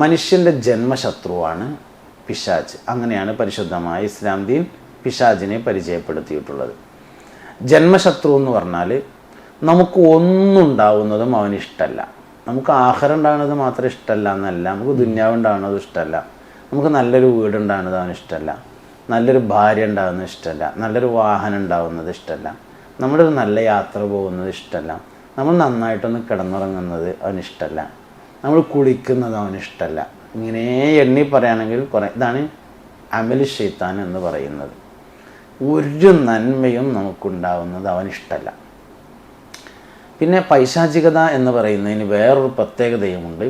മനുഷ്യന്റെ ജന്മശത്രുവാണ് പിശാജ് അങ്ങനെയാണ് പരിശുദ്ധമായ ഇസ്ലാം ദീൻ പിശാജിനെ പരിചയപ്പെടുത്തിയിട്ടുള്ളത്. ജന്മശത്രു എന്ന് പറഞ്ഞാൽ നമുക്ക് ഒന്നുണ്ടാവുന്നതും അവന് ഇഷ്ടമല്ല നമുക്ക് ആഹാരം ഉണ്ടാകുന്നത് മാത്രം ഇഷ്ടമല്ല എന്നല്ല. നമുക്ക് ദുന്യാവ് ഉണ്ടാകുന്നത് ഇഷ്ടമല്ല നമുക്ക് നല്ലൊരു വീട് ഉണ്ടാകുന്നത് അവന് ഇഷ്ടമല്ല നല്ലൊരു ഭാര്യ ഉണ്ടാകുന്നത് ഇഷ്ടമല്ല നല്ലൊരു വാഹനം ഉണ്ടാകുന്നത് ഇഷ്ടമല്ല ഒരു നല്ല യാത്ര പോകുന്നത് ഇഷ്ടമല്ല നമ്മൾ നന്നായിട്ടൊന്ന് കിടന്നുറങ്ങുന്നത് അവന് ഇഷ്ടമല്ല നമ്മൾ കുളിക്കുന്നത് അവന് ഇഷ്ടമല്ല ഇങ്ങനെ എണ്ണി പറയുകയാണെങ്കിൽ കുറേ ഇതാണ് അമൽ ഷെയ്ത്താൻ എന്ന് പറയുന്നത്. ഒരു നന്മയും നമുക്കുണ്ടാവുന്നത് അവനിഷ്ടമല്ല പിന്നെ പൈശാചികത എന്ന് പറയുന്നതിന് വേറൊരു പ്രത്യേകതയുമുണ്ട്.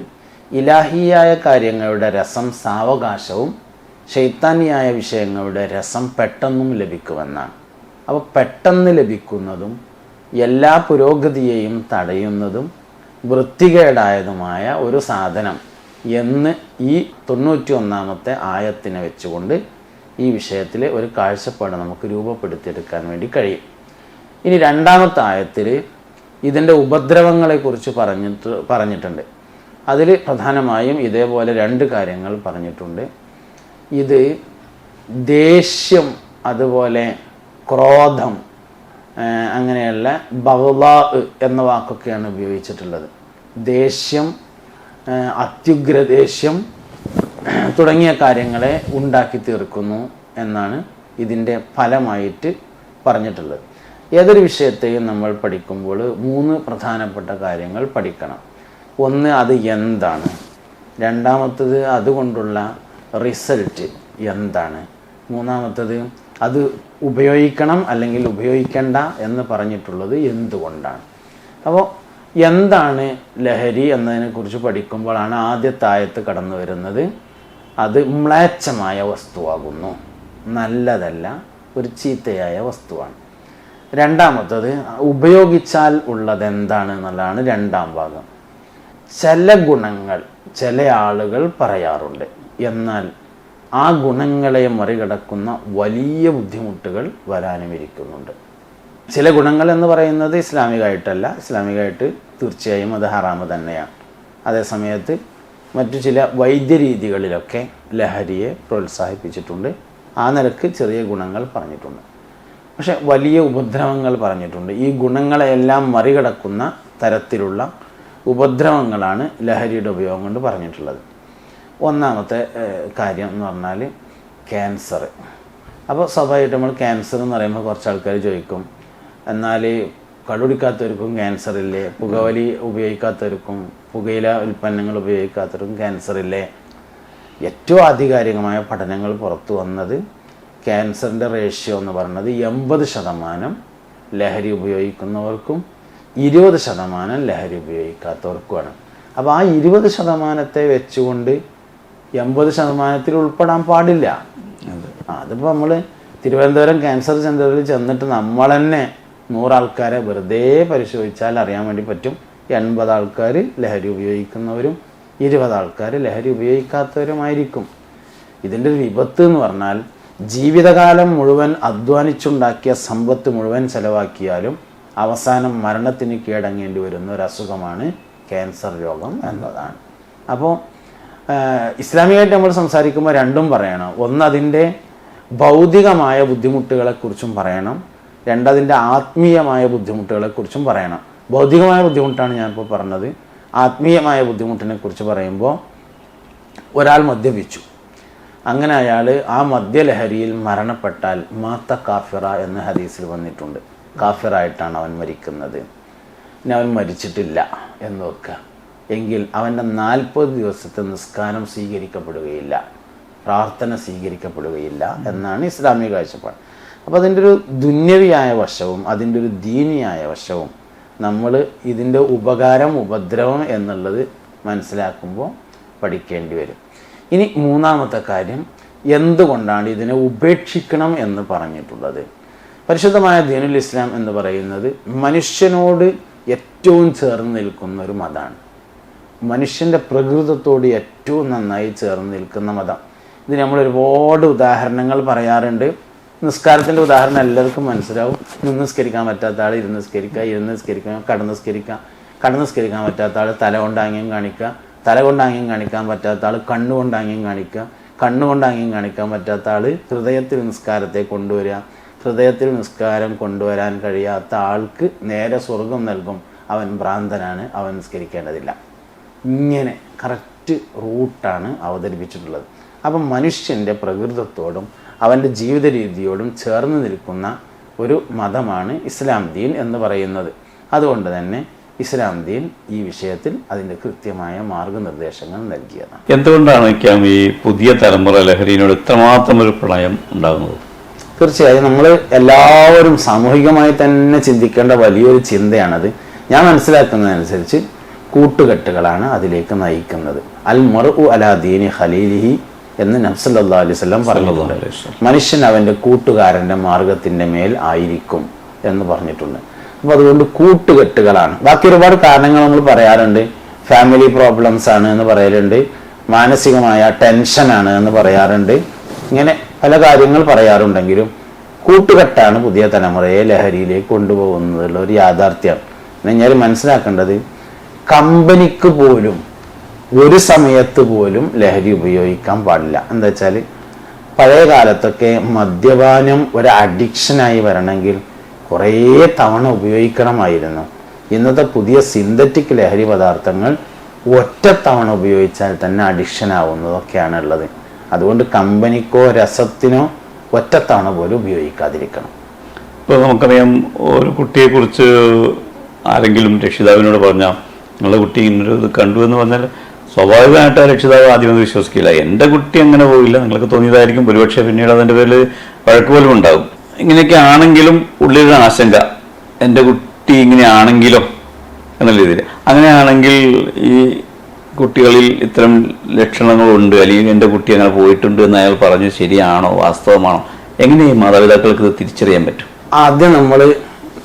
ഇലാഹിയായ കാര്യങ്ങളുടെ രസം സാവകാശവും ശൈത്താനിയായ വിഷയങ്ങളുടെ രസം പെട്ടെന്നും ലഭിക്കുമെന്നാണ്. അപ്പോൾ പെട്ടെന്ന് ലഭിക്കുന്നതും എല്ലാ പുരോഗതിയെയും തടയുന്നതും വൃത്തികേടായതുമായ ഒരു സാധനം എന്ന് ഈ തൊണ്ണൂറ്റി ഒന്നാമത്തെ ആയത്തിനെ വെച്ചുകൊണ്ട് ഈ വിഷയത്തിൽ ഒരു കാഴ്ചപ്പാട് നമുക്ക് രൂപപ്പെടുത്തിയെടുക്കാൻ വേണ്ടി കഴിയും. ഇനി രണ്ടാമത്തെ ആയത്തിൽ ഇതിന്റെ ഉപദ്രവങ്ങളെക്കുറിച്ച് പറഞ്ഞിട്ട് പറഞ്ഞിട്ടുണ്ട്. അതിൽ പ്രധാനമായും ഇതേപോലെ രണ്ട് കാര്യങ്ങൾ പറഞ്ഞിട്ടുണ്ട്. ഇത് ദേഷ്യം അതുപോലെ ക്രോധം അങ്ങനെയുള്ള ബഹ്ലാ എന്ന വാക്കൊക്കെയാണ് ഉപയോഗിച്ചിട്ടുള്ളത്. ദേഷ്യം ആ, അത്യുഗ്ര ദേഷ്യം തുടങ്ങിയ കാര്യങ്ങളെ ഉണ്ടാക്കി തീർക്കുന്നു എന്നാണ് ഇതിന്റെ ഫലമായിട്ട് പറഞ്ഞിട്ടുള്ളത്. ഏതൊരു വിഷയത്തെയും നമ്മൾ പഠിക്കുമ്പോൾ മൂന്ന് പ്രധാനപ്പെട്ട കാര്യങ്ങൾ പഠിക്കണം. ഒന്ന് അത് എന്താണ്? രണ്ടാമത്തത് അതുകൊണ്ടുള്ള റിസൾട്ട് എന്താണ്? മൂന്നാമത്തത് അത് ഉപയോഗിക്കണം അല്ലെങ്കിൽ ഉപയോഗിക്കേണ്ട എന്ന് പറഞ്ഞിട്ടുള്ളത് എന്തുകൊണ്ടാണ്? അപ്പോൾ എന്താണ് ലഹരി എന്നതിനെക്കുറിച്ച് പഠിക്കുമ്പോഴാണ് ആദ്യത്തായത്ത് കടന്നു വരുന്നത്. അത് മ്ലേച്ഛമായ വസ്തുവാകുന്നു. നല്ലതല്ല ഒരു ചീത്തയായ വസ്തുവാണ്. രണ്ടാമത്തത് ഉപയോഗിച്ചാൽ ഉള്ളത് എന്താണ് എന്നുള്ളതാണ് രണ്ടാം ഭാഗം. ചില ഗുണങ്ങൾ ചില ആളുകൾ പറയാറുണ്ട്. എന്നാൽ ആ ഗുണങ്ങളെ മറികടക്കുന്ന വലിയ ബുദ്ധിമുട്ടുകൾ വരാനും ഇരിക്കുന്നുണ്ട് ചില ഗുണങ്ങൾ എന്ന് പറയുന്നത് ഇസ്ലാമികമായിട്ടല്ല ഇസ്ലാമികമായിട്ട് തീർച്ചയായും അത് ഹറാമ് തന്നെയാണ്. അതേസമയത്ത് മറ്റു ചില വൈദ്യരീതികളിലൊക്കെ ലഹരിയെ പ്രോത്സാഹിപ്പിച്ചിട്ടുണ്ട്. ആ നിലയ്ക്ക് ചെറിയ ഗുണങ്ങൾ പറഞ്ഞിട്ടുണ്ട്. പക്ഷെ വലിയ ഉപദ്രവങ്ങൾ പറഞ്ഞിട്ടുണ്ട്. ഈ ഗുണങ്ങളെയെല്ലാം മറികടക്കുന്ന തരത്തിലുള്ള ഉപദ്രവങ്ങളാണ് ലഹരിയുടെ ഉപയോഗം കൊണ്ട് പറഞ്ഞിട്ടുള്ളത്. ഒന്നാമത്തെ കാര്യം എന്ന് പറഞ്ഞാൽ ക്യാൻസർ. അപ്പോൾ സ്വാഭാവികമായിട്ട് നമ്മൾ ക്യാൻസർ എന്ന് പറയുമ്പോൾ കുറച്ച് ആൾക്കാർ ചോദിക്കും എന്നാൽ കടുടിക്കാത്തവർക്കും ക്യാൻസർ ഇല്ലേ? പുകവലി ഉപയോഗിക്കാത്തവർക്കും പുകയില ഉൽപ്പന്നങ്ങൾ ഉപയോഗിക്കാത്തവർക്കും ക്യാൻസർ ഇല്ലേ? ഏറ്റവും ആധികാരികമായ പഠനങ്ങൾ പുറത്തു വന്നത് ക്യാൻസറിന്റെ റേഷ്യോ എന്ന് പറയുന്നത് എൺപത് ശതമാനം ലഹരി ഉപയോഗിക്കുന്നവർക്കും ഇരുപത് ശതമാനം ലഹരി ഉപയോഗിക്കാത്തവർക്കുമാണ്. അപ്പോൾ ആ ഇരുപത് ശതമാനത്തെ വെച്ചുകൊണ്ട് എൺപത് ശതമാനത്തിൽ ഉൾപ്പെടാൻ പാടില്ല. അതിപ്പോൾ നമ്മൾ തിരുവനന്തപുരം ക്യാൻസർ സെന്ററിൽ ചെന്നിട്ട് നമ്മൾ തന്നെ നൂറാൾക്കാരെ വെറുതെ പരിശോധിച്ചാൽ അറിയാൻ വേണ്ടി പറ്റും. എൺപത് ആൾക്കാർ ലഹരി ഉപയോഗിക്കുന്നവരും ഇരുപത് ആൾക്കാർ ലഹരി ഉപയോഗിക്കാത്തവരുമായിരിക്കും. ഇതിന്റെ ഒരു വിപത്ത് എന്ന് പറഞ്ഞാൽ ജീവിതകാലം മുഴുവൻ അധ്വാനിച്ചുണ്ടാക്കിയ സമ്പത്ത് മുഴുവൻ ചെലവാക്കിയാലും അവസാനം മരണത്തിന് കീഴടങ്ങേണ്ടി വരുന്ന ഒരു അസുഖമാണ് ക്യാൻസർ രോഗം എന്നതാണ്. അപ്പോൾ ഇസ്ലാമികമായിട്ട് നമ്മൾ സംസാരിക്കുമ്പോൾ രണ്ടും പറയണം. ഒന്ന് അതിന്റെ ഭൗതികമായ ബുദ്ധിമുട്ടുകളെക്കുറിച്ചും പറയണം. രണ്ടതിന്റെ ആത്മീയമായ ബുദ്ധിമുട്ടുകളെക്കുറിച്ചും പറയണം. ഭൗതികമായ ബുദ്ധിമുട്ടാണ് ഞാനിപ്പോൾ പറഞ്ഞത്. ആത്മീയമായ ബുദ്ധിമുട്ടിനെ കുറിച്ച് പറയുമ്പോൾ ഒരാൾ മദ്യപിച്ചു. അങ്ങനെ അയാൾ ആ മദ്യലഹരിയിൽ മരണപ്പെട്ടാൽ മാത്ത കാഫിറ എന്ന ഹദീസിൽ വന്നിട്ടുണ്ട്. കാഫിറായിട്ടാണ് അവൻ മരിക്കുന്നത്. ഇനി അവൻ മരിച്ചിട്ടില്ല എന്ന് വെക്കുക എങ്കിൽ അവന്റെ നാൽപ്പത് ദിവസത്തെ നിസ്കാരം സ്വീകരിക്കപ്പെടുകയില്ല. പ്രാർത്ഥന സ്വീകരിക്കപ്പെടുകയില്ല എന്നാണ് ഇസ്ലാമിക കാഴ്ചപ്പാട്. അപ്പോൾ അതിന്റെ ഒരു ദുന്യവിയായ വശവും അതിന്റെ ഒരു ദീനിയായ വശവും നമ്മൾ ഇതിന്റെ ഉപകാരം ഉപദ്രവം എന്നുള്ളത് മനസ്സിലാക്കുമ്പോൾ പഠിക്കേണ്ടി വരും. ഇനി മൂന്നാമത്തെ കാര്യം എന്തുകൊണ്ടാണ് ഇതിനെ ഉപേക്ഷിക്കണം എന്ന് പറഞ്ഞിട്ടുള്ളത്? പരിശുദ്ധമായ ദീനുൽ ഇസ്ലാം എന്ന് പറയുന്നത് മനുഷ്യനോട് ഏറ്റവും ചേർന്ന് നിൽക്കുന്ന ഒരു മതമാണ്. മനുഷ്യന്റെ പ്രകൃതത്തോട് ഏറ്റവും നന്നായി ചേർന്ന് നിൽക്കുന്ന മതം. ഇത് നമ്മൾ ഒരുപാട് ഉദാഹരണങ്ങൾ പറയാറുണ്ട്. നിസ്കാരത്തിന്റെ ഉദാഹരണം എല്ലാവർക്കും മനസ്സിലാവും. നിന്ന് നിസ്കരിക്കാൻ പറ്റാത്ത ആൾ ഇരുന്ന് നിസ്കരിക്കുക ഇരുന്ന് നിസ്കരിക്കുക കടന്ന് നിസ്കരിക്കുക കടന്ന് നിസ്കരിക്കാൻ പറ്റാത്ത ആൾ തല കൊണ്ടാങ്ങിയും കാണിക്കുക തല കൊണ്ടാങ്ങിയും കാണിക്കാൻ പറ്റാത്ത ആൾ കണ്ണുകൊണ്ടാങ്ങിയും കാണിക്കുക കണ്ണുകൊണ്ടാങ്ങിയും കാണിക്കാൻ പറ്റാത്ത ആൾ ഹൃദയത്തിൽ നിസ്കാരത്തെ കൊണ്ടുവരിക. ഹൃദയത്തിൽ നിസ്കാരം കൊണ്ടുവരാൻ കഴിയാത്ത ആൾക്ക് നേരെ സ്വർഗം നൽകും. അവൻ ഭ്രാന്തനാണ് അവൻ നിസ്കരിക്കേണ്ടതില്ല. ഇങ്ങനെ കറക്റ്റ് റൂട്ടാണ് അവതരിപ്പിച്ചിട്ടുള്ളത്. അപ്പം മനുഷ്യന്റെ പ്രകൃതത്തോടും അവന്റെ ജീവിത രീതിയോടും ചേർന്ന് നിൽക്കുന്ന ഒരു മതമാണ് ഇസ്ലാം ദീൻ എന്ന് പറയുന്നത്. അതുകൊണ്ട് തന്നെ ഇസ്ലാം ദീൻ ഈ വിഷയത്തിൽ അതിന്റെ കൃത്യമായ മാർഗനിർദ്ദേശങ്ങൾ നൽകിയതാണ്. എന്തുകൊണ്ടാണ് ഇക്കാം ഈ പുതിയ തലമുറ ലഹരിയോട് ഇത്രമാത്രം ഒരു പ്രണയം ഉണ്ടാകുന്നത്? തീർച്ചയായും നമ്മൾ എല്ലാവരും സാമൂഹികമായി തന്നെ ചിന്തിക്കേണ്ട വലിയൊരു ചിന്തയാണത്. ഞാൻ മനസ്സിലാക്കുന്നതനുസരിച്ച് കൂട്ടുകെട്ടുകളാണ് അതിലേക്ക് നയിക്കുന്നത്. അൽ മറു അലാ ദീനി ഖലീലിഹി എന്ന് നബ്സല്ലാ അലൈഹി സ്വലം പറഞ്ഞിട്ടുണ്ട്. മനുഷ്യൻ അവന്റെ കൂട്ടുകാരന്റെ മാർഗത്തിന്റെ മേൽ ആയിരിക്കും എന്ന് പറഞ്ഞിട്ടുണ്ട്. അപ്പോൾ അതുകൊണ്ട് കൂട്ടുകെട്ടുകളാണ്. ബാക്കി ഒരുപാട് കാരണങ്ങൾ നമ്മൾ പറയാറുണ്ട്. ഫാമിലി പ്രോബ്ലംസ് ആണ് എന്ന് പറയലുണ്ട്. മാനസികമായ ടെൻഷനാണ് എന്ന് പറയാറുണ്ട്. ഇങ്ങനെ പല കാര്യങ്ങൾ പറയാറുണ്ടെങ്കിലും കൂട്ടുകെട്ടാണ് പുതിയ തലമുറയെ ലഹരിയിലേക്ക് കൊണ്ടുപോകുന്നതുള്ള ഒരു യാഥാർത്ഥ്യം. എന്ന് ഞാൻ മനസ്സിലാക്കേണ്ടത് കമ്പനിക്ക് പോലും ഒരു സമയത്ത് പോലും ലഹരി ഉപയോഗിക്കാൻ പാടില്ല. എന്താ വെച്ചാൽ പഴയ കാലത്തൊക്കെ മദ്യപാനം ഒരു അഡിക്ഷനായി വരണമെങ്കിൽ കുറേ തവണ ഉപയോഗിക്കണമായിരുന്നു. ഇന്നത്തെ പുതിയ സിന്തറ്റിക് ലഹരി പദാർത്ഥങ്ങൾ ഒറ്റത്തവണ ഉപയോഗിച്ചാൽ തന്നെ അഡിക്ഷൻ ആവുന്നതൊക്കെയാണ് ഉള്ളത്. അതുകൊണ്ട് കമ്പനിക്കോ രസത്തിനോ ഒറ്റത്തവണ പോലും ഉപയോഗിക്കാതിരിക്കണം. ഇപ്പോൾ നമുക്കറിയാം ഒരു കുട്ടിയെക്കുറിച്ച് ആരെങ്കിലും രക്ഷിതാവിനോട് പറഞ്ഞാൽ നിങ്ങളുടെ കുട്ടി ഇന്നൊരു ഇത് കണ്ടു എന്ന് പറഞ്ഞാൽ സ്വാഭാവികമായിട്ട് രക്ഷിതാവ് ആദ്യം ഒന്നും വിശ്വസിക്കില്ല. എന്റെ കുട്ടി അങ്ങനെ പോയില്ല. നിങ്ങൾക്ക് തോന്നിയതായിരിക്കും. ഒരുപക്ഷെ പിന്നീട് അതിന്റെ പേരിൽ വഴക്ക് പോലും ഉണ്ടാകും. ഇങ്ങനെയൊക്കെ ആണെങ്കിലും ഉള്ളിലൊരു ആശങ്ക. എന്റെ കുട്ടി ഇങ്ങനെ ആണെങ്കിലോ എന്നുള്ള രീതിയിൽ. അങ്ങനെയാണെങ്കിൽ ഈ കുട്ടികളിൽ ഇത്തരം ലക്ഷണങ്ങളുണ്ട്. അല്ലെങ്കിൽ എന്റെ കുട്ടി അങ്ങനെ പോയിട്ടുണ്ട് എന്ന് അയാൾ പറഞ്ഞു ശരിയാണോ? വാസ്തവമാണോ? എങ്ങനെ ഈ മാതാപിതാക്കൾക്ക് ഇത് തിരിച്ചറിയാൻ പറ്റും? ആദ്യം നമ്മൾ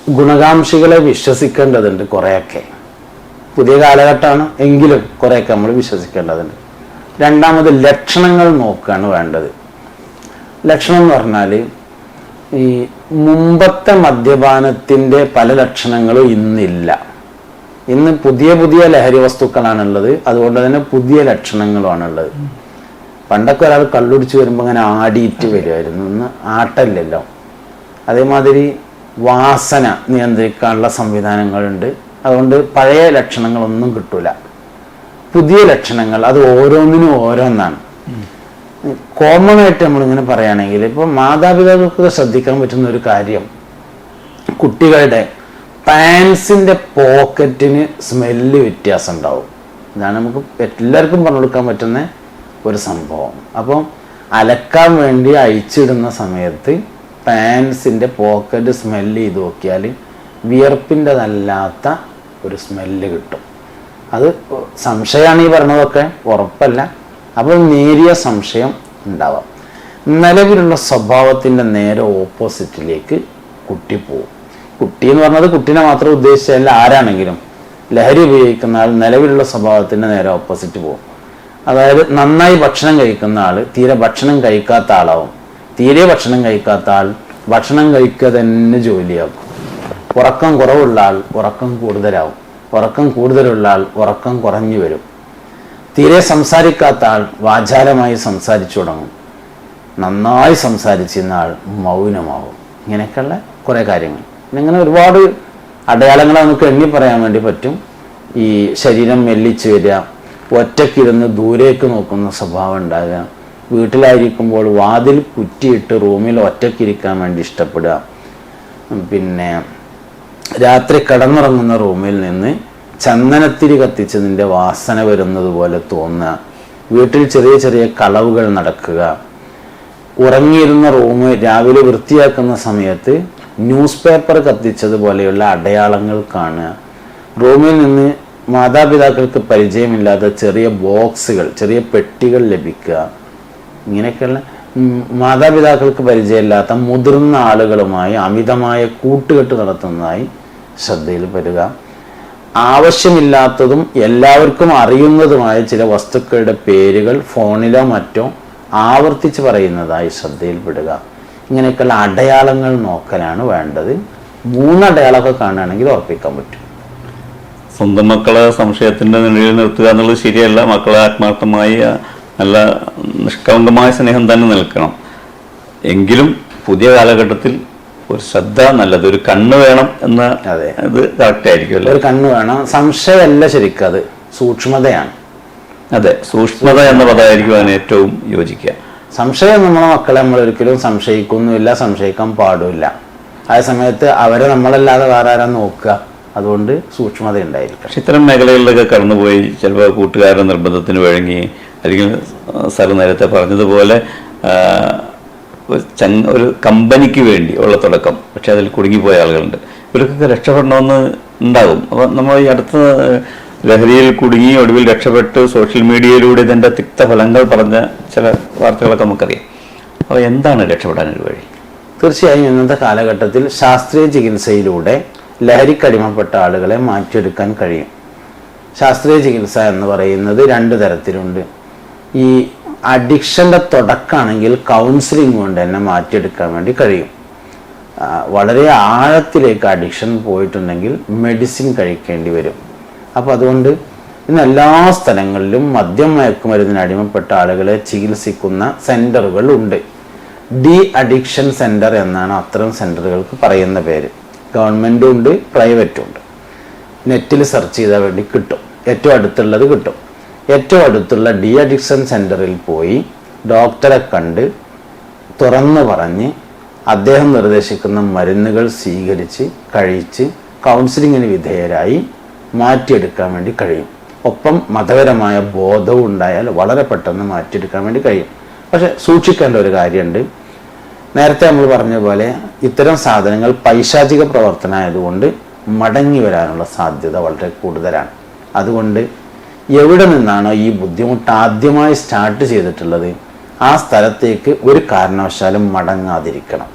ഗുണകാംക്ഷികളെ വിശ്വസിക്കേണ്ടതുണ്ട് കുറേയൊക്കെ. പുതിയ കാലഘട്ടമാണ് എങ്കിലും കുറേയൊക്കെ നമ്മൾ വിശ്വസിക്കേണ്ടതുണ്ട്. രണ്ടാമത് ലക്ഷണങ്ങൾ നോക്കുകയാണ് വേണ്ടത്. ലക്ഷണം എന്ന് പറഞ്ഞാൽ ഈ മുമ്പത്തെ മദ്യപാനത്തിന്റെ പല ലക്ഷണങ്ങളും ഇന്നില്ല. ഇന്ന് പുതിയ പുതിയ ലഹരി വസ്തുക്കളാണുള്ളത്. അതുകൊണ്ട് തന്നെ പുതിയ ലക്ഷണങ്ങളുമാണുള്ളത്. പണ്ടൊക്കെ ഒരാൾ കള്ളുടിച്ച് വരുമ്പോൾ അങ്ങനെ ആടിയിട്ട് വരുമായിരുന്നു ഇന്ന് ആട്ടല്ലല്ലോ. അതേമാതിരി വാസന നിയന്ത്രിക്കാനുള്ള സംവിധാനങ്ങളുണ്ട്. അതുകൊണ്ട് പഴയ ലക്ഷണങ്ങളൊന്നും കിട്ടൂല. പുതിയ ലക്ഷണങ്ങൾ അത് ഓരോന്നിനും ഓരോന്നാണ്. കോമൺ ആയിട്ട് നമ്മളിങ്ങനെ പറയുകയാണെങ്കിൽ ഇപ്പോൾ മാതാപിതാക്കൾക്ക് ശ്രദ്ധിക്കാൻ പറ്റുന്ന ഒരു കാര്യം കുട്ടികളുടെ പാൻസിന്റെ പോക്കറ്റിന് സ്മെല്ല് വ്യത്യാസം ഉണ്ടാവും ഇതാണ് നമുക്ക് എല്ലാവർക്കും പറഞ്ഞു കൊടുക്കാൻ പറ്റുന്ന ഒരു സംഭവം. അപ്പം അലക്കാൻ വേണ്ടി അഴിച്ചിടുന്ന സമയത്ത് പാൻസിന്റെ പോക്കറ്റ് സ്മെല്ല് ചെയ്ത് നോക്കിയാൽ വിയർപ്പിന്റെതല്ലാത്ത ഒരു സ്മെല്ല് കിട്ടും. അത് സംശയമാണ് ഈ പറഞ്ഞതൊക്കെ ഉറപ്പല്ല. അപ്പോൾ നേരിയ സംശയം ഉണ്ടാവാം. നിലവിലുള്ള സ്വഭാവത്തിന്റെ നേരെ ഓപ്പോസിറ്റിലേക്ക് കുട്ടി പോകും കുട്ടി എന്ന് പറഞ്ഞത് കുട്ടീനെ മാത്രം ഉദ്ദേശിച്ചല്ല ആരാണെങ്കിലും. ലഹരി ഉപയോഗിക്കുന്ന ആൾ നിലവിലുള്ള സ്വഭാവത്തിന്റെ നേരെ ഓപ്പോസിറ്റ് പോകും അതായത് നന്നായി ഭക്ഷണം കഴിക്കുന്ന ആൾ തീരെ ഭക്ഷണം കഴിക്കാത്ത ആളാവും. തീരെ ഭക്ഷണം കഴിക്കാത്ത ആൾ ഭക്ഷണം കഴിക്കുക തന്നെ ജോലിയാക്കും. ഉറക്കം കുറവുള്ള ആൾ ഉറക്കം കൂടുതലാവും. ഉറക്കം കൂടുതലുള്ള ആൾ ഉറക്കം കുറഞ്ഞു വരും. തീരെ സംസാരിക്കാത്ത ആൾ വാചാലമായി സംസാരിച്ചു തുടങ്ങും. നന്നായി സംസാരിച്ചിരുന്ന ആൾ മൗനമാവും. ഇങ്ങനെയൊക്കെയുള്ള കുറേ കാര്യങ്ങൾ. ഇങ്ങനെ ഒരുപാട് അടയാളങ്ങൾ നമുക്ക് എണ്ണി പറയാൻ വേണ്ടി പറ്റും. ഈ ശരീരം മെല്ലിച്ചു വരിക ഒറ്റക്കിരുന്ന് ദൂരേക്ക് നോക്കുന്ന സ്വഭാവം ഉണ്ടാകുക വീട്ടിലായിരിക്കുമ്പോൾ വാതിൽ കുറ്റിയിട്ട് റൂമിൽ ഒറ്റക്കിരിക്കാൻ വേണ്ടി ഇഷ്ടപ്പെടുക പിന്നെ രാത്രി കടന്നുറങ്ങുന്ന റൂമിൽ നിന്ന് ചന്ദനത്തിരി കത്തിച്ചതിന്റെ വാസന വരുന്നത് പോലെ തോന്നുക. വീട്ടിൽ ചെറിയ ചെറിയ കളവുകൾ നടക്കുക. ഉറങ്ങിയിരുന്ന റൂം രാവിലെ വൃത്തിയാക്കുന്ന സമയത്ത് ന്യൂസ് പേപ്പർ കത്തിച്ചതുപോലെയുള്ള അടയാളങ്ങൾ കാണുക. റൂമിൽ നിന്ന് മാതാപിതാക്കൾക്ക് പരിചയമില്ലാത്ത ചെറിയ ബോക്സുകൾ ചെറിയ പെട്ടികൾ ലഭിക്കുക. ഇങ്ങനെയൊക്കെയുള്ള മാതാപിതാക്കൾക്ക് പരിചയമില്ലാത്ത മുതിർന്ന ആളുകളുമായി അമിതമായ കൂട്ടുകെട്ട് നടത്തുന്നതായി ശ്രദ്ധയിൽ വരിക ആവശ്യമില്ലാത്തതും എല്ലാവർക്കും അറിയുന്നതുമായ ചില വസ്തുക്കളുടെ പേരുകൾ ഫോണിലോ മറ്റോ ആവർത്തിച്ച് പറയുന്നതായി ശ്രദ്ധയിൽപ്പെടുക ഇങ്ങനെയൊക്കെയുള്ള അടയാളങ്ങൾ നോക്കലാണ് വേണ്ടത്. മൂന്ന് അടയാളമൊക്കെ കാണുകയാണെങ്കിൽ ഉറപ്പിക്കാൻ പറ്റും. സ്വന്തം മക്കളെ സംശയത്തിന്റെ നിഴലിൽ നിർത്തുക എന്നുള്ളത് ശരിയല്ല. മക്കളെ ആത്മാർത്ഥമായി നല്ല നിഷ്കളങ്കമായ സ്നേഹം തന്നെ നിൽക്കണം. എങ്കിലും പുതിയ കാലഘട്ടത്തിൽ ഒരു ശ്രദ്ധ നല്ലത് ഒരു കണ്ണ് വേണം എന്ന അതെ. അത് കറക്റ്റ് ആയിരിക്കും ഒരു കണ്ണ് വേണം. സംശയമല്ല ശരിക്കും അത്. സൂക്ഷ്മതയാണ്. അതെ സൂക്ഷ്മത എന്ന പദമായിരിക്കും അതിന് ഏറ്റവും യോജിക്കുക. സംശയം നമ്മളെ മക്കളെ നമ്മൾ ഒരിക്കലും സംശയിക്കുന്നുമില്ല സംശയിക്കാൻ പാടില്ല ആ സമയത്ത് അവരെ നമ്മളല്ലാതെ വേറെ ആരാ നോക്കുക. അതുകൊണ്ട് സൂക്ഷ്മത ഉണ്ടായിരിക്കും പക്ഷെ ഇത്തരം മേഖലകളിലൊക്കെ കടന്നുപോയി ചിലപ്പോൾ കൂട്ടുകാരുടെ നിർബന്ധത്തിന് വഴങ്ങി അല്ലെങ്കിൽ സാർ നേരത്തെ പറഞ്ഞതുപോലെ ഒരു കമ്പനിക്ക് വേണ്ടി ഉള്ള തുടക്കം. പക്ഷെ അതിൽ കുടുങ്ങിപ്പോയ ആളുകളുണ്ട്. ഇവർക്കൊക്കെ രക്ഷപ്പെടണമെന്ന് ഉണ്ടാകും. അപ്പോൾ നമ്മൾ ഈ അടുത്ത ലഹരിയിൽ കുടുങ്ങി ഒടുവിൽ രക്ഷപ്പെട്ട് സോഷ്യൽ മീഡിയയിലൂടെ ഇതിന്റെ തിക്തഫലങ്ങൾ പറഞ്ഞ ചില വാർത്തകളൊക്കെ നമുക്കറിയാം. അപ്പോൾ എന്താണ് രക്ഷപ്പെടാനൊരു വഴി? തീർച്ചയായും ഇന്നത്തെ കാലഘട്ടത്തിൽ ശാസ്ത്രീയ ചികിത്സയിലൂടെ ലഹരിക്കടിമപ്പെട്ട ആളുകളെ മാറ്റിയെടുക്കാൻ കഴിയും. ശാസ്ത്രീയ ചികിത്സ എന്ന് പറയുന്നത് രണ്ട് തരത്തിലുണ്ട്. ഈ അഡിക്ഷന്റെ തുടക്കമാണെങ്കിൽ കൗൺസിലിംഗ് കൊണ്ട് തന്നെ മാറ്റിയെടുക്കാൻ വേണ്ടി കഴിയും. വളരെ ആഴത്തിലേക്ക് അഡിക്ഷൻ പോയിട്ടുണ്ടെങ്കിൽ മെഡിസിൻ കഴിക്കേണ്ടി വരും. അപ്പോൾ അതുകൊണ്ട് ഇന്ന് എല്ലാ സ്ഥലങ്ങളിലും മദ്യം മയക്കുമരുന്നിന് അടിമപ്പെട്ട ആളുകളെ ചികിത്സിക്കുന്ന സെന്ററുകൾ ഉണ്ട്. ഡി അഡിക്ഷൻ സെന്റർ എന്നാണ് അത്തരം സെന്ററുകൾക്ക് പറയുന്ന പേര്. ഗവൺമെന്റും ഉണ്ട് പ്രൈവറ്റും ഉണ്ട്. നെറ്റിൽ സെർച്ച് ചെയ്താൽ വേണ്ടി കിട്ടും. ഏറ്റവും അടുത്തുള്ളത് കിട്ടും. ഏറ്റവും അടുത്തുള്ള ഡി അഡിക്ഷൻ സെന്ററിൽ പോയി ഡോക്ടറെ കണ്ട് തുറന്നു പറഞ്ഞ് അദ്ദേഹം നിർദ്ദേശിക്കുന്ന മരുന്നുകൾ സ്വീകരിച്ച് കഴിച്ച് കൗൺസിലിങ്ങിന് വിധേയരായി മാറ്റിയെടുക്കാൻ വേണ്ടി കഴിയും. ഒപ്പം മതപരമായ ബോധവും ഉണ്ടായാൽ വളരെ പെട്ടെന്ന് മാറ്റിയെടുക്കാൻ വേണ്ടി കഴിയും. പക്ഷെ സൂക്ഷിക്കേണ്ട ഒരു കാര്യമുണ്ട്. നേരത്തെ നമ്മൾ പറഞ്ഞ പോലെ ഇത്തരം സാധനങ്ങൾ പൈശാചിക പ്രവർത്തനമായതുകൊണ്ട് മടങ്ങി വരാനുള്ള സാധ്യത വളരെ കൂടുതലാണ്. അതുകൊണ്ട് എവിടെ നിന്നാണ് ഈ ബുദ്ധിമുട്ട് ആദ്യമായി സ്റ്റാർട്ട് ചെയ്തിട്ടുള്ളത്? ആ സ്ഥലത്തേക്ക് ഒരു കാരണവശാലും മടങ്ങാതിരിക്കണം.